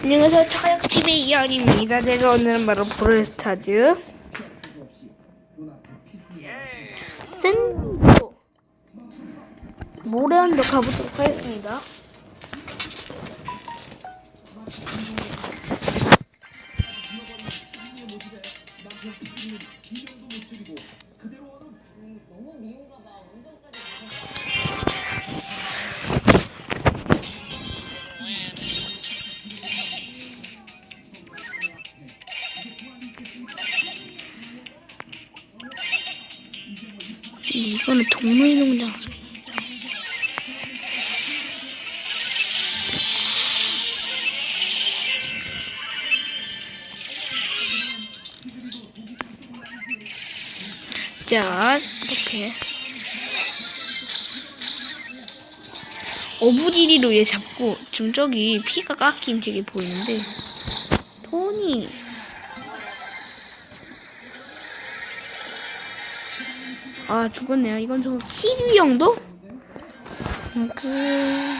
안녕하세요. 차가역TV 이현입니다. 제가 오늘은 바로 브롤스타즈 센도 모래언더 가보도록 하겠습니다. 이거는 동물 농장. 자, 이렇게. 어부지리로 얘 잡고, 지금 저기 피가 깎인 저게 보이는데, 돈이. 아, 죽었네요. 이건 좀 12 정도? 그...